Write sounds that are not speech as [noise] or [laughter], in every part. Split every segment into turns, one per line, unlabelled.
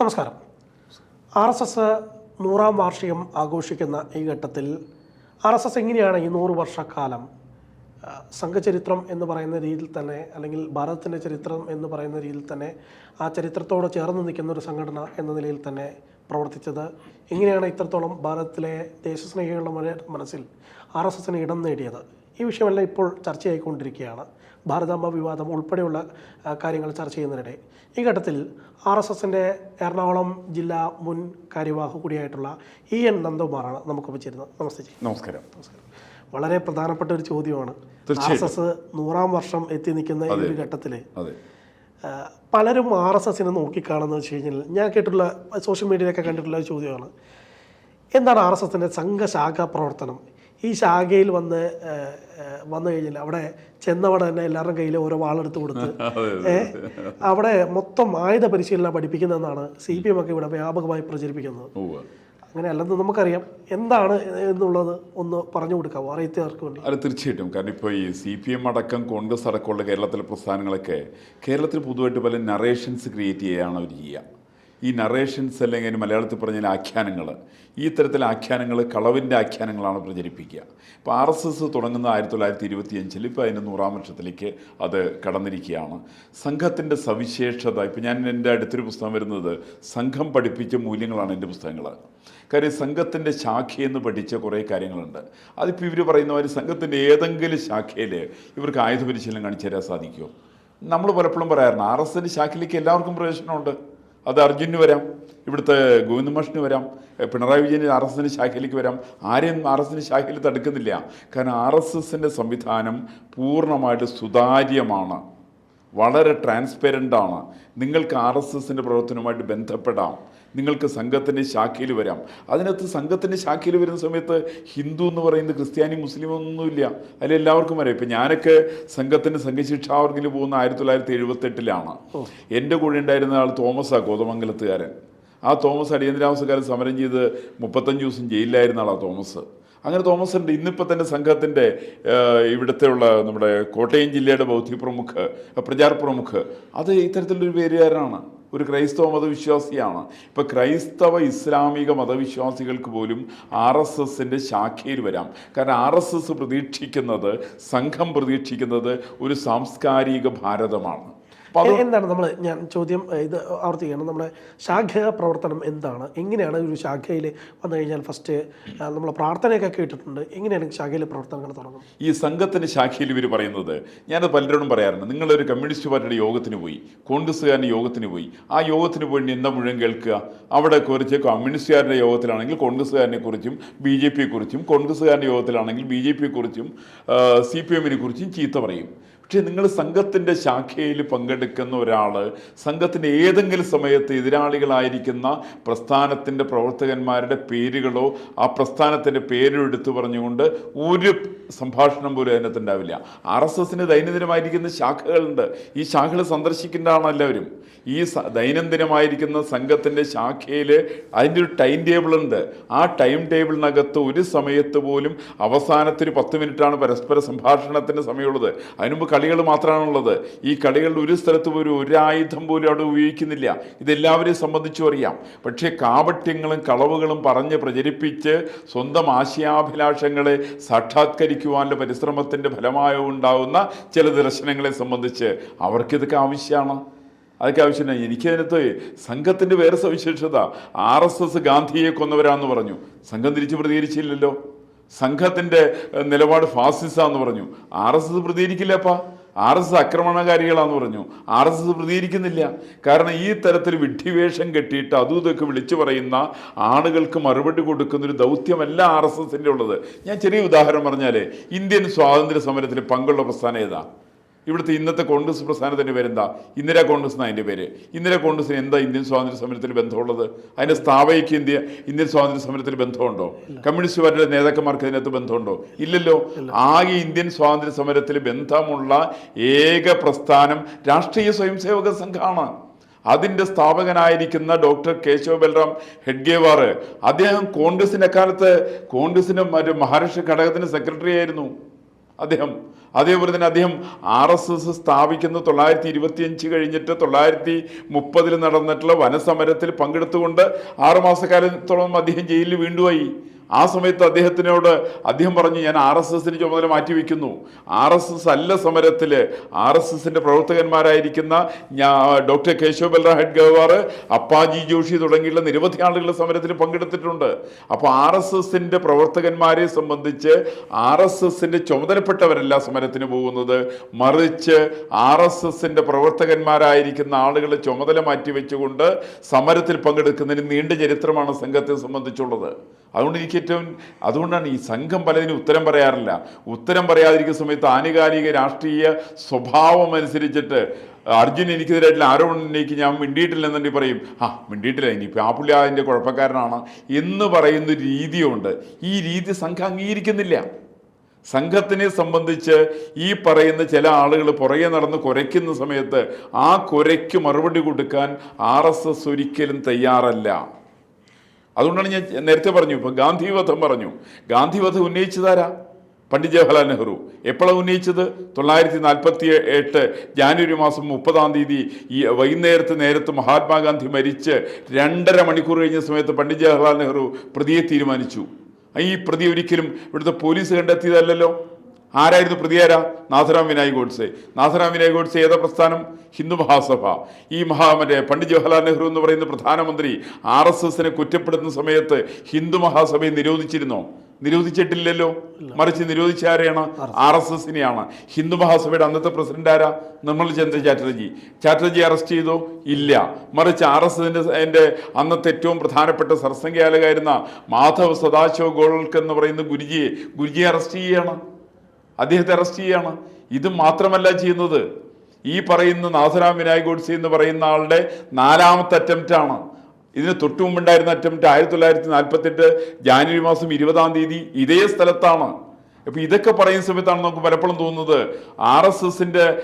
നമസ്കാരം. R S S നൂറാം വാർഷികം ആഘോഷിക്കുന്ന ഈ ഘട്ടത്തിൽ ആർ എസ് എസ് എങ്ങനെയാണ് ഈ നൂറ് വർഷക്കാലം സംഘചരിത്രം എന്ന് പറയുന്ന രീതിയിൽ തന്നെ അല്ലെങ്കിൽ ഭാരതത്തിന്റെ ചരിത്രം എന്ന് പറയുന്ന രീതിയിൽ തന്നെ ആ ചരിത്രത്തോട് ചേർന്ന് നിൽക്കുന്ന ഒരു സംഘടന എന്ന നിലയിൽ തന്നെ പ്രവർത്തിച്ചത്? എങ്ങനെയാണ് ഇത്രത്തോളം ഭാരതത്തിലെ ദേശസ്നേഹികളുടെ മനസ്സിൽ ആർ എസ് എസിന് ഇടം നേടിയത്? ഈ വിഷയമെല്ലാം ഇപ്പോൾ ചർച്ചയായിക്കൊണ്ടിരിക്കുകയാണ്. ഭാരതാംബ വിവാദം ഉൾപ്പെടെയുള്ള കാര്യങ്ങൾ ചർച്ച ചെയ്യുന്നതിനിടെ. ഈ ഘട്ടത്തിൽ ആർ എസ് എസിന്റെ എറണാകുളം ജില്ലാ മുൻ കാര്യവാഹ കൂടിയായിട്ടുള്ള ഇ എൻ നന്ദകുമാറാണ് നമുക്കൊപ്പം ചേരുന്നത്. നമസ്തേ
നമസ്കാരം.
നമസ്കാരം. വളരെ പ്രധാനപ്പെട്ട ഒരു ചോദ്യമാണ്. R S. എസ് നൂറാം വർഷം എത്തി നിൽക്കുന്ന ഈ ഒരു ഘട്ടത്തിൽ പലരും ആർ എസ് എസിനെ നോക്കിക്കാണുന്നത് വെച്ച് കഴിഞ്ഞാൽ ഞാൻ കേട്ടിട്ടുള്ള സോഷ്യൽ മീഡിയയിലൊക്കെ കണ്ടിട്ടുള്ള ഒരു ചോദ്യമാണ്. എന്താണ് ആർ എസ് എസിന്റെ സംഘശാഖ പ്രവർത്തനം? ഈ ശാഖയിൽ വന്ന് വന്നു കഴിഞ്ഞാൽ അവിടെ ചെന്നവിടെ തന്നെ എല്ലാവരുടെയും കയ്യിൽ ഓരോ വാളെടുത്ത് കൊടുത്ത് [laughs] അവിടെ മൊത്തം ആയുധ പരിശീലനം പഠിപ്പിക്കുന്നതെന്നാണ് സി പി എം ഒക്കെ ഇവിടെ വ്യാപകമായി പ്രചരിപ്പിക്കുന്നത്.
അങ്ങനെ
അല്ലെന്ന് നമുക്കറിയാം. എന്താണ് എന്നുള്ളത് ഒന്ന് പറഞ്ഞു കൊടുക്കാമോ അറിയത്തവർക്ക് വേണ്ടി.
അത് തീർച്ചയായിട്ടും. കാരണം ഇപ്പോൾ ഈ സി പി എം അടക്കം കോൺഗ്രസ് അടക്കമുള്ള കേരളത്തിലെ പ്രസ്ഥാനങ്ങളൊക്കെ കേരളത്തിൽ പൊതുവായിട്ട് പല നറേഷൻസ് ക്രിയേറ്റ് ചെയ്യുകയാണ് അവർ ചെയ്യുക. ഈ നറേഷൻസ് അല്ലെങ്കിൽ മലയാളത്തിൽ പറഞ്ഞ ആഖ്യാനങ്ങൾ ഈ തരത്തിലെ ആഖ്യാനങ്ങൾ കളവിന്റെ ആഖ്യാനങ്ങളാണ് പ്രചരിപ്പിക്കുക. ഇപ്പോൾ ആർ എസ് എസ് തുടങ്ങുന്ന ആയിരത്തി തൊള്ളായിരത്തി ഇരുപത്തി അഞ്ചിൽ ഇപ്പോൾ അതിന്റെ നൂറാം വർഷത്തിലേക്ക് അത് കടന്നിരിക്കുകയാണ്. സംഘത്തിന്റെ സവിശേഷത ഇപ്പോൾ ഞാൻ എന്റെ അടുത്തൊരു പുസ്തകം വരുന്നത് സംഘം പഠിപ്പിച്ച മൂല്യങ്ങളാണ് എന്റെ പുസ്തകങ്ങൾ കാര്യം സംഘത്തിന്റെ ശാഖയെന്ന് പഠിച്ച കുറേ കാര്യങ്ങളുണ്ട്. അതിപ്പോൾ ഇവർ പറയുന്ന മാതിരി സംഘത്തിന്റെ ഏതെങ്കിലും ശാഖയിൽ ഇവർക്ക് ആയുധ പരിശീലനം കാണിച്ചു തരാൻ സാധിക്കുമോ നമ്മൾ പലപ്പോഴും പറയാറുണ്ട് ആർ എസ് എന്റെ ശാഖയിലേക്ക് എല്ലാവർക്കും പ്രവേശനമുണ്ട്. അത് അർജുന് വരാം ഇവിടുത്തെ ഗോവിന്ദമാഷിന് വരാം പിണറായി വിജയൻ ആർ എസ് എസിന്റെ ശാഖയിലേക്ക് വരാം. ആരെയും ആർ എസ് എസിന്റെ ശാഖയിൽ തടുക്കുന്നില്ല. കാരണം ആർ എസ് എസിന്റെ സംവിധാനം പൂർണമായിട്ട് സുതാര്യമാണ്. വളരെ ട്രാൻസ്പെറന്റ് ആണ്. നിങ്ങൾക്ക് ആർ എസ് എസിന്റെ പ്രവർത്തനവുമായിട്ട് ബന്ധപ്പെടാം. നിങ്ങൾക്ക് സംഘത്തിന്റെ ശാഖയിൽ വരാം. അതിനകത്ത് സംഘത്തിന്റെ ശാഖയിൽ വരുന്ന സമയത്ത് ഹിന്ദു എന്ന് പറയുന്നത് ക്രിസ്ത്യാനി മുസ്ലിം ഒന്നുമില്ല. അതിൽ എല്ലാവർക്കും വരാം. ഇപ്പം ഞാനൊക്കെ സംഘത്തിന്റെ സംഘശിക്ഷാവർഗിൽ പോകുന്ന ആയിരത്തി തൊള്ളായിരത്തി എഴുപത്തെട്ടിലാണ് എന്റെ കൂടെ ഉണ്ടായിരുന്ന ആൾ തോമസാ കോതമംഗലത്തുകാരൻ. ആ തോമസ് അടിയന്തരാവസ്ഥക്കാരൻ സമരം ചെയ്ത് മുപ്പത്തഞ്ച് ദിവസം ജയിലിലായിരുന്ന ആളാണ് തോമസ്. അങ്ങനെ തോമസ് ഉണ്ട് ഇന്നിപ്പോൾ തന്നെ സംഘത്തിന്റെ ഇവിടുത്തെ ഉള്ള നമ്മുടെ കോട്ടയം ജില്ലയുടെ ബൗദ്ധിക പ്രമുഖ് പ്രചാര പ്രമുഖ്. അത് ഇത്തരത്തിലൊരു പേരുകാരനാണ്. ഒരു ക്രൈസ്തവ മതവിശ്വാസിയാണ്. ഇപ്പം ക്രൈസ്തവ ഇസ്ലാമിക മതവിശ്വാസികൾക്ക് പോലും ആർ എസ് എസിന്റെ ശാഖയിൽ വരാം. കാരണം ആർ എസ് എസ് പ്രതീക്ഷിക്കുന്നത് സംഘം പ്രതീക്ഷിക്കുന്നത് ഒരു സാംസ്കാരിക ഭാരതമാണ്.
എന്താണ് നമ്മൾ ഞാൻ ചോദ്യം ഇത് ആവർത്തിക്കുകയാണ്. നമ്മുടെ ശാഖ പ്രവർത്തനം എന്താണ്? എങ്ങനെയാണ് ഒരു ശാഖയിൽ വന്നു കഴിഞ്ഞാൽ ഫസ്റ്റ് നമ്മൾ പ്രാർത്ഥനയൊക്കെ കേട്ടിട്ടുണ്ട്. എങ്ങനെയാണ് ശാഖയിലെ പ്രവർത്തനങ്ങൾ തുടങ്ങുന്നത്?
ഈ സംഘത്തിന്റെ ശാഖയിൽ ഇവർ പറയുന്നത് ഞാനത് പലരോടും പറയാറുണ്ട്. നിങ്ങളൊരു കമ്മ്യൂണിസ്റ്റ് പാർട്ടിയുടെ യോഗത്തിന് പോയി കോൺഗ്രസ്സുകാരന്റെ യോഗത്തിന് പോയി ആ യോഗത്തിന് പോയി എന്താ മുഴുവൻ കേൾക്കുക. അവിടെ കുറിച്ച് കമ്മ്യൂണിസ്റ്റുകാരുടെ യോഗത്തിലാണെങ്കിൽ കോൺഗ്രസ്സുകാരനെ കുറിച്ചും ബി ജെ പിയെ കുറിച്ചും കോൺഗ്രസ്സുകാരന്റെ യോഗത്തിലാണെങ്കിൽ ബി ജെ പിയെ കുറിച്ചും സി പി എമ്മിനെ കുറിച്ചും ചീത്ത പറയും. പക്ഷേ നിങ്ങൾ സംഘത്തിന്റെ ശാഖയിൽ പങ്കെടുക്കുന്ന ഒരാൾ സംഘത്തിന്റെ ഏതെങ്കിലും സമയത്ത് എതിരാളികളായിരിക്കുന്ന പ്രസ്ഥാനത്തിന്റെ പ്രവർത്തകന്മാരുടെ പേരുകളോ ആ പ്രസ്ഥാനത്തിന്റെ പേരോ എടുത്തു പറഞ്ഞുകൊണ്ട് ഒരു സംഭാഷണം പോലും അതിനകത്ത് ഉണ്ടാവില്ല. ആർ എസ് എസിന് ദൈനംദിനമായിരിക്കുന്ന ശാഖകളുണ്ട്. ഈ ശാഖകൾ സന്ദർശിക്കേണ്ടതാണ് എല്ലാവരും ഈ ദൈനംദിനമായിരിക്കുന്ന സംഘത്തിന്റെ ശാഖയിൽ അതിന്റെ ഒരു ടൈം ടേബിൾ ഉണ്ട്. ആ ടൈം ടേബിളിനകത്ത് ഒരു സമയത്ത് പോലും അവസാനത്തൊരു പത്ത് മിനിറ്റാണ് പരസ്പര സംഭാഷണത്തിന്റെ സമയമുള്ളത്. അതിനുമുമ്പ് കളികൾ മാത്രമാണുള്ളത്. ഈ കളികൾ ഒരു സ്ഥലത്ത് പോലും ഒരു ആയുധം പോലും അവിടെ ഉപയോഗിക്കുന്നില്ല. ഇതെല്ലാവരെയും സംബന്ധിച്ചും അറിയാം. പക്ഷേ കാപട്യങ്ങളും കളവുകളും പറഞ്ഞ് പ്രചരിപ്പിച്ച് സ്വന്തം ആശയാഭിലാഷങ്ങളെ സാക്ഷാത്കരിക്കുവാനുള്ള പരിശ്രമത്തിന്റെ ഫലമായി ഉണ്ടാകുന്ന ചില ദർശനങ്ങളെ സംബന്ധിച്ച് അവർക്കിതൊക്കെ ആവശ്യമാണ്. അതൊക്കെ ആവശ്യമില്ല. എനിക്കതിനകത്ത് സംഘത്തിന്റെ വേറെ സവിശേഷത. ആർ എസ് എസ് ഗാന്ധിയെ കൊന്നവരാന്ന് പറഞ്ഞു. സംഘം തിരിച്ച് പ്രതികരിച്ചില്ലല്ലോ. സംഘത്തിന്റെ നിലപാട് ഫാസിസാന്ന് പറഞ്ഞു. ആർ എസ് എസ് പ്രതികരിക്കില്ലപ്പാ. ആർ എസ് എസ് ആക്രമണകാരികളാന്ന് പറഞ്ഞു. ആർ എസ് എസ് പ്രതികരിക്കുന്നില്ല. കാരണം ഈ തരത്തിൽ വിഡ്ഢിവേഷം കെട്ടിയിട്ട് അതും ഇതൊക്കെ വിളിച്ചു പറയുന്ന ആളുകൾക്ക് മറുപടി കൊടുക്കുന്ന ഒരു ദൗത്യമല്ല ആർ എസ് എസിന്റെ ഉള്ളത്. ഞാൻ ചെറിയ ഉദാഹരണം പറഞ്ഞാൽ ഇന്ത്യൻ സ്വാതന്ത്ര്യ സമരത്തിൽ പങ്കുള്ള പ്രസ്ഥാനം ഏതാ? ഇവിടുത്തെ ഇന്നത്തെ കോൺഗ്രസ് പ്രസ്ഥാനത്തിന്റെ പേരെന്താ? ഇന്ദിരാ കോൺഗ്രസ് എന്നാണ് അതിന്റെ പേര്. ഇന്ദിരാ കോൺഗ്രസിന് എന്താ ഇന്ത്യൻ സ്വാതന്ത്ര്യ സമരത്തിൽ ബന്ധമുള്ളത്? അതിന്റെ സ്ഥാപകയ്ക്ക് ഇന്ത്യ ഇന്ത്യൻ സ്വാതന്ത്ര്യ സമരത്തിൽ ബന്ധമുണ്ടോ? കമ്മ്യൂണിസ്റ്റ് പാർട്ടിയുടെ നേതാക്കന്മാർക്ക് ഇതിനകത്ത് ബന്ധമുണ്ടോ? ഇല്ലല്ലോ. ആകെ ഇന്ത്യൻ സ്വാതന്ത്ര്യ സമരത്തിൽ ബന്ധമുള്ള ഏക പ്രസ്ഥാനം രാഷ്ട്രീയ സ്വയംസേവക സംഘമാണ് അതിന്റെ സ്ഥാപകനായിരിക്കുന്ന ഡോക്ടർ കേശവ ബൽറാം ഹെഡ്ഗേവാർ അദ്ദേഹം കോൺഗ്രസിന്റെ കാലത്ത് കോൺഗ്രസിന്റെ മറ്റു മഹാരാഷ്ട്ര ഘടകത്തിന്റെ സെക്രട്ടറി ആയിരുന്നു. അദ്ദേഹം. അതേപോലെ തന്നെ അദ്ദേഹം ആർ എസ് എസ് സ്ഥാപിക്കുന്ന തൊള്ളായിരത്തി ഇരുപത്തിയഞ്ച് കഴിഞ്ഞിട്ട് തൊള്ളായിരത്തി മുപ്പതിൽ നടന്നിട്ടുള്ള വനസമരത്തിൽ പങ്കെടുത്തുകൊണ്ട് ആറുമാസക്കാലത്തോളം അദ്ദേഹം ജയിലിൽ വീണ്ടുമായി ആ സമയത്ത് അദ്ദേഹത്തിനോട് അദ്ദേഹം പറഞ്ഞു ഞാൻ ആർ എസ് എസിന് ചുമതല മാറ്റിവെക്കുന്നു. ആർ എസ് എസ് അല്ല സമരത്തിൽ. ആർ എസ് എസിന്റെ പ്രവർത്തകന്മാരായിരിക്കുന്ന ഡോക്ടർ കേശവ് ബൽറാ ഹെഡ്ഗവാർ അപ്പാജി ജോഷി തുടങ്ങിയുള്ള നിരവധി ആളുകൾ സമരത്തിൽ പങ്കെടുത്തിട്ടുണ്ട്. അപ്പോൾ ആർ എസ് എസിന്റെ പ്രവർത്തകന്മാരെ സംബന്ധിച്ച് ആർ എസ് എസിന്റെ ചുമതലപ്പെട്ടവരല്ല സമരത്തിന് പോകുന്നത്. മറിച്ച് ആർ എസ് എസിന്റെ പ്രവർത്തകന്മാരായിരിക്കുന്ന ആളുകളെ ചുമതല മാറ്റി വെച്ചുകൊണ്ട് സമരത്തിൽ പങ്കെടുക്കുന്നതിന് നീണ്ട ചരിത്രമാണ് സംഘത്തെ സംബന്ധിച്ചുള്ളത്. അതുകൊണ്ട് എനിക്ക് ഏറ്റവും അതുകൊണ്ടാണ് ഈ സംഘം പലതിനും ഉത്തരം പറയാറില്ല. ഉത്തരം പറയാതിരിക്കുന്ന സമയത്ത് ആനുകാലിക രാഷ്ട്രീയ സ്വഭാവം അനുസരിച്ചിട്ട് അർജുൻ എനിക്കെതിരായിട്ടുള്ള ആരോപണം ഞാൻ ഞാൻ മിണ്ടിയിട്ടില്ലെന്നുണ്ടെങ്കിൽ പറയും ആ മിണ്ടിയിട്ടില്ല ഇനിയിപ്പോൾ ആ പുള്ളി അതിന്റെ കുഴപ്പക്കാരനാണ് എന്ന് പറയുന്ന രീതിയുണ്ട്. ഈ രീതി സംഘം അംഗീകരിക്കുന്നില്ല. സംഘത്തിനെ സംബന്ധിച്ച് ഈ പറയുന്ന ചില ആളുകൾ പുറകെ നടന്ന് കുരയ്ക്കുന്ന സമയത്ത് ആ കുരയ്ക്ക് മറുപടി കൊടുക്കാൻ ആർ ഒരിക്കലും തയ്യാറല്ല. അതുകൊണ്ടാണ് ഞാൻ നേരത്തെ പറഞ്ഞു ഇപ്പം ഗാന്ധിവധം പറഞ്ഞു. ഗാന്ധിവധം ഉന്നയിച്ചതാരാ? പണ്ഡിറ്റ് ജവഹർലാൽ നെഹ്റു. എപ്പോഴാണ് ഉന്നയിച്ചത്? തൊള്ളായിരത്തി നാൽപ്പത്തി എട്ട് ജാനുവരി മാസം മുപ്പതാം തീയതി ഈ വൈകുന്നേരത്ത് നേരത്ത് മഹാത്മാഗാന്ധി മരിച്ച് രണ്ടര മണിക്കൂർ കഴിഞ്ഞ സമയത്ത് പണ്ഡിറ്റ് ജവഹർലാൽ നെഹ്റു പ്രതിയെ തീരുമാനിച്ചു. ഈ പ്രതി ഒരിക്കലും ഇവിടുത്തെ പോലീസ് കണ്ടെത്തിയതല്ലല്ലോ. ആരായിരുന്നു പ്രതിയാര? നാഥറാം വിനായ് ഗോഡ്സെ. നാഥറാം വിനായ് ഗോഡ്സെ ഏതാ പ്രസ്ഥാനം? ഹിന്ദു മഹാസഭ. ഈ മഹാ മറ്റേ പണ്ഡിറ്റ് ജവഹർലാൽ നെഹ്റു എന്ന് പറയുന്ന പ്രധാനമന്ത്രി ആർ എസ് എസിനെ കുറ്റപ്പെടുത്തുന്ന സമയത്ത് ഹിന്ദു മഹാസഭയെ നിരോധിച്ചിരുന്നോ? നിരോധിച്ചിട്ടില്ലല്ലോ. മറിച്ച് നിരോധിച്ച ആരെയാണ്? ആർ എസ് എസിനെയാണ്. ഹിന്ദു മഹാസഭയുടെ അന്നത്തെ പ്രസിഡന്റ് ആരാ? നിർമ്മൽ ചന്ദ്ര ചാറ്റർജി. ചാറ്റർജി അറസ്റ്റ് ചെയ്തോ? ഇല്ല. മറിച്ച് ആർ എസ് എസിന്റെ അന്നത്തെ ഏറ്റവും പ്രധാനപ്പെട്ട സർസംഖ്യാലകായിരുന്ന മാധവ് സദാശിവ ഗോൾക്ക് എന്ന് പറയുന്ന ഗുരുജിയെ ഗുരുജിയെ അറസ്റ്റ് ചെയ്യുകയാണ് അദ്ദേഹത്തെ അറസ്റ്റ് ചെയ്യുകയാണ് ഇത് മാത്രമല്ല ചെയ്യുന്നത്. ഈ പറയുന്ന നാഥരാം വിനായക് ഗോഡ്സെ എന്ന് പറയുന്ന ആളുടെ നാലാമത്തെ അറ്റംപ്റ്റ് ആണ്. ഇതിന് തൊട്ടു മുമ്പുണ്ടായിരുന്ന അറ്റംപ്റ്റ് ആയിരത്തി തൊള്ളായിരത്തി നാൽപ്പത്തെട്ട് ജാനുവരി മാസം ഇരുപതാം തീയതി ഇതേ സ്ഥലത്താണ്. അപ്പൊ ഇതൊക്കെ പറയുന്ന സമയത്താണ് നമുക്ക് പലപ്പോഴും തോന്നുന്നത്. ആർ എസ് എസിന്റെ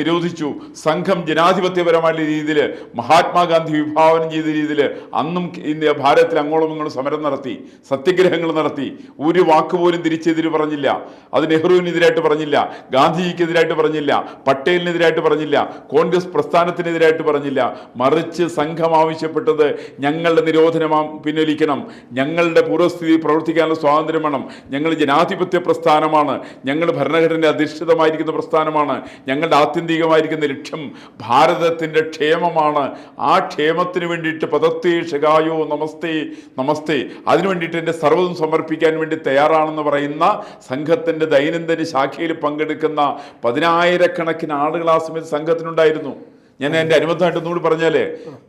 നിരോധിച്ചു. സംഘം ജനാധിപത്യപരമായ രീതിയിൽ മഹാത്മാഗാന്ധി വിഭാവനം ചെയ്ത രീതിയിൽ അന്നും ഇന്ത്യ ഭാരതത്തിൽ അങ്ങോളം ഇങ്ങോളം സമരം നടത്തി സത്യഗ്രഹങ്ങൾ നടത്തി. ഒരു വാക്കുപോലും തിരിച്ചെതിര് പറഞ്ഞില്ല. അത് നെഹ്റുവിനെതിരായിട്ട് പറഞ്ഞില്ല. ഗാന്ധിജിക്കെതിരായിട്ട് പറഞ്ഞില്ല. പട്ടേലിനെതിരായിട്ട് പറഞ്ഞില്ല. കോൺഗ്രസ് പ്രസ്ഥാനത്തിനെതിരായിട്ട് പറഞ്ഞില്ല. മറിച്ച് സംഘം ആവശ്യപ്പെട്ടത് ഞങ്ങളുടെ നിരോധനം പിൻവലിക്കണം. ഞങ്ങളുടെ പൂർവസ്ഥിതി പ്രവർത്തിക്കാനുള്ള സ്വാതന്ത്ര്യം വേണം. ഞങ്ങൾ ജനാധിപത്യ പ്രസ്ഥാനമാണ് ഞങ്ങൾ ഭരണഘടന അധിഷ്ഠിതമായിരിക്കുന്ന പ്രസ്ഥാനമാണ്. ഞങ്ങളുടെ ആത്യന്തികമായിരിക്കുന്ന ലക്ഷ്യം ഭാരതത്തിന്റെ ക്ഷേമമാണ്. ആ ക്ഷേമത്തിന് വേണ്ടിയിട്ട് പദത്തേ ഷകായോ നമസ്തേ നമസ്തേ. അതിനു വേണ്ടിയിട്ട് എന്റെ സർവതും സമർപ്പിക്കാൻ വേണ്ടി തയ്യാറാണെന്ന് പറയുന്ന സംഘത്തിന്റെ ദൈനംദിന ശാഖയിൽ പങ്കെടുക്കുന്ന പതിനായിരക്കണക്കിന് ആളുകൾ ആ സമയത്ത് സംഘത്തിനുണ്ടായിരുന്നു. ഞാൻ എന്റെ അനുബന്ധമായിട്ട് ഒന്നുകൂടി പറഞ്ഞാലേ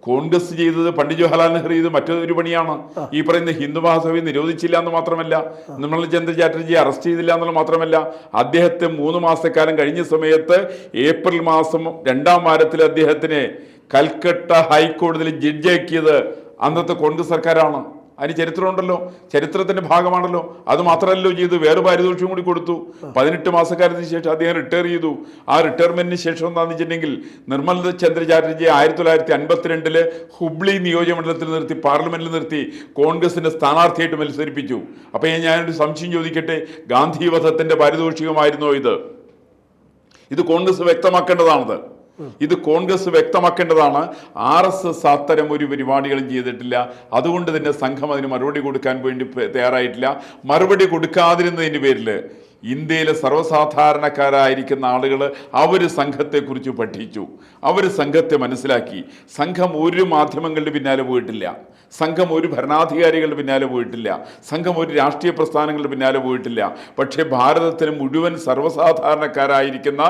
കോൺഗ്രസ് ചെയ്തത് പണ്ഡിറ്റ് ജവഹർലാൽ നെഹ്റു ചെയ്ത് മറ്റൊരു പണിയാണ്. ഈ പറയുന്ന ഹിന്ദു മഹാസഭയെ നിരോധിച്ചില്ല എന്ന് മാത്രമല്ല നിർമ്മല ചന്ദ്ര ചാറ്റർജിയെ അറസ്റ്റ് ചെയ്തില്ല എന്നുള്ളത് മാത്രമല്ല അദ്ദേഹത്തെ മൂന്ന് മാസക്കാലം കഴിഞ്ഞ സമയത്ത് ഏപ്രിൽ മാസം രണ്ടാം വാരത്തിൽ അദ്ദേഹത്തിനെ കൽക്കട്ട ഹൈക്കോടതിയിൽ ജഡ്ജിയാക്കിയത് അന്നത്തെ കോൺഗ്രസ് സർക്കാരാണ്. അതിന് ചരിത്രമുണ്ടല്ലോ ചരിത്രത്തിന്റെ ഭാഗമാണല്ലോ. അത് മാത്രമല്ലോ ചെയ്തു വേറെ പാരിതോഷികം കൂടി കൊടുത്തു. പതിനെട്ട് മാസക്കാലത്തിന് ശേഷം അദ്ദേഹം റിട്ടയർ ചെയ്തു. ആ റിട്ടയർമെന്റിന് ശേഷം എന്താണെന്ന് വെച്ചിട്ടുണ്ടെങ്കിൽ നിർമ്മൽ ചന്ദ്ര ആയിരത്തി തൊള്ളായിരത്തി അൻപത്തിരണ്ടിൽ ഹുബ്ലി നിയോജകമണ്ഡലത്തിൽ നിർത്തി പാർലമെന്റിൽ നിർത്തി കോൺഗ്രസിന്റെ സ്ഥാനാർത്ഥിയായിട്ട് മത്സരിപ്പിച്ചു. അപ്പൊ ഞാൻ ഞാനൊരു സംശയം ചോദിക്കട്ടെ? ഗാന്ധി വധത്തിന്റെ പാരിതോഷികമായിരുന്നോ ഇത്? ഇത് കോൺഗ്രസ് വ്യക്തമാക്കേണ്ടതാണത്. ഇത് കോൺഗ്രസ് വ്യക്തമാക്കേണ്ടതാണ്. ആർ എസ് എസ് അത്തരം ഒരു പരിപാടികളും ചെയ്തിട്ടില്ല. അതുകൊണ്ട് തന്നെ സംഘം അതിന് മറുപടി കൊടുക്കാൻ വേണ്ടി തയ്യാറായിട്ടില്ല. മറുപടി കൊടുക്കാതിരുന്നതിന്റെ പേരിൽ ഇന്ത്യയിലെ സർവസാധാരണക്കാരായിരിക്കുന്ന ആളുകൾ അവർ സംഘത്തെക്കുറിച്ച് പഠിച്ചു. അവർ സംഘത്തെ മനസ്സിലാക്കി. സംഘം ഒരു മാധ്യമങ്ങളുടെ പിന്നാലെ പോയിട്ടില്ല. സംഘം ഒരു ഭരണാധികാരികളുടെ പിന്നാലെ പോയിട്ടില്ല. സംഘം ഒരു രാഷ്ട്രീയ പ്രസ്ഥാനങ്ങളുടെ പിന്നാലെ പോയിട്ടില്ല. പക്ഷേ ഭാരതത്തിന് മുഴുവൻ സർവസാധാരണക്കാരായിരിക്കുന്ന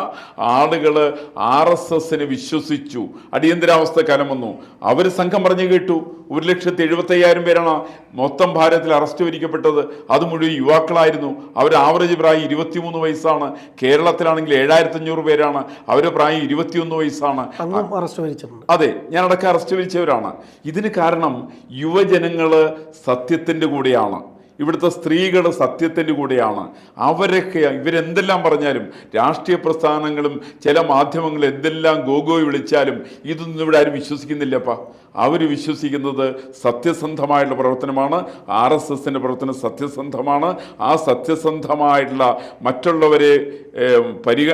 ആളുകൾ ആർ എസ് എസിനെ വിശ്വസിച്ചു. അടിയന്തരാവസ്ഥ കാലം വന്നു. അവർ സംഘം പറഞ്ഞു കേട്ടു. ഒരു ലക്ഷത്തി എഴുപത്തയ്യായിരം പേരാണ് മൊത്തം ഭാരതത്തിൽ അറസ്റ്റ് വരിക്കപ്പെട്ടത് അത് മുഴുവൻ യുവാക്കളായിരുന്നു. അവർ ആവറേജ് പ്രായം ഇരുപത്തിമൂന്ന് വയസ്സാണ്. കേരളത്തിലാണെങ്കിൽ ഏഴായിരത്തി അഞ്ഞൂറ് പേരാണ്. അവരുടെ പ്രായം ഇരുപത്തിയൊന്ന് വയസ്സാണ്. അതെ ഞാനടക്കം അറസ്റ്റ് വിളിച്ചവരാണ്. ഇതിന് കാരണം യുവജനങ്ങൾ സത്യത്തിന്റെ കൂടെയാണ്. ഇവിടുത്തെ സ്ത്രീകൾ സത്യത്തിന്റെ കൂടെയാണ്. അവരൊക്കെ ഇവരെന്തെല്ലാം പറഞ്ഞാലും രാഷ്ട്രീയ പ്രസ്ഥാനങ്ങളും ചില മാധ്യമങ്ങൾ എന്തെല്ലാം ഗോഗോയ് വിളിച്ചാലും ഇതൊന്നും ഇവിടെ ആരും വിശ്വസിക്കുന്നില്ലപ്പാ. അവർ വിശ്വസിക്കുന്നത് സത്യസന്ധമായിട്ടുള്ള പ്രവർത്തനമാണ്. ആർ എസ് എസിന്റെ പ്രവർത്തനം സത്യസന്ധമാണ്. ആ സത്യസന്ധമായിട്ടുള്ള മറ്റുള്ളവരെ പരിഗ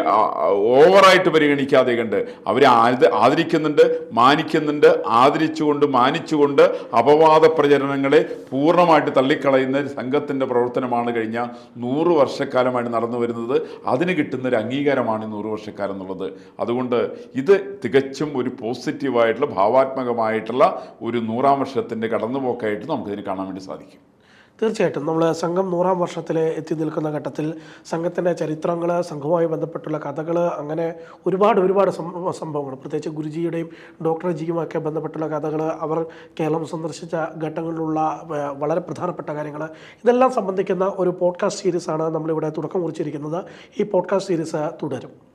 ഓവറായിട്ട് പരിഗണിക്കാതെ കണ്ട് അവരെ ആദ ആദരിക്കുന്നുണ്ട് മാനിക്കുന്നുണ്ട് ആദരിച്ചുകൊണ്ട് മാനിച്ചുകൊണ്ട് അപവാദ പ്രചരണങ്ങളെ പൂർണമായിട്ട് തള്ളിക്കളയുന്ന സംഘത്തിന്റെ പ്രവർത്തനമാണ് കഴിഞ്ഞ നൂറ് വർഷക്കാലമായിട്ട് നടന്നു വരുന്നത്. അതിന് കിട്ടുന്ന അംഗീകാരമാണ് ഈ നൂറ് വർഷക്കാലം എന്നുള്ളത്. അതുകൊണ്ട് ഇത് തികച്ചും ഒരു പോസിറ്റീവായിട്ടുള്ള ഭാവാത്മകമായിട്ടുള്ള ഒരു നൂറാം വർഷത്തിന്റെ കടന്നുപോക്കായിട്ട് നമുക്കിതിന് കാണാൻ വേണ്ടി സാധിക്കും.
തീർച്ചയായിട്ടും നമ്മൾ സംഘം നൂറാം വർഷത്തിൽ എത്തി നിൽക്കുന്ന ഘട്ടത്തിൽ സംഘത്തിന്റെ ചരിത്രങ്ങൾ സംഘവുമായി ബന്ധപ്പെട്ടുള്ള കഥകൾ അങ്ങനെ ഒരുപാട് ഒരുപാട് സംഭവ- സംഭവങ്ങൾ പ്രത്യേകിച്ച് ഗുരുജിയുടെയും ഡോക്ടർ ജിയുമൊക്കെ ബന്ധപ്പെട്ടുള്ള കഥകൾ അവർ കേരളം സന്ദർശിച്ച ഘട്ടങ്ങളിലുള്ള വളരെ പ്രധാനപ്പെട്ട കാര്യങ്ങൾ ഇതെല്ലാം സംബന്ധിക്കുന്ന ഒരു പോഡ്കാസ്റ്റ് സീരീസാണ് നമ്മളിവിടെ തുടക്കം കുറിച്ചിരിക്കുന്നത്. ഈ പോഡ്കാസ്റ്റ് സീരീസ് തുടരും.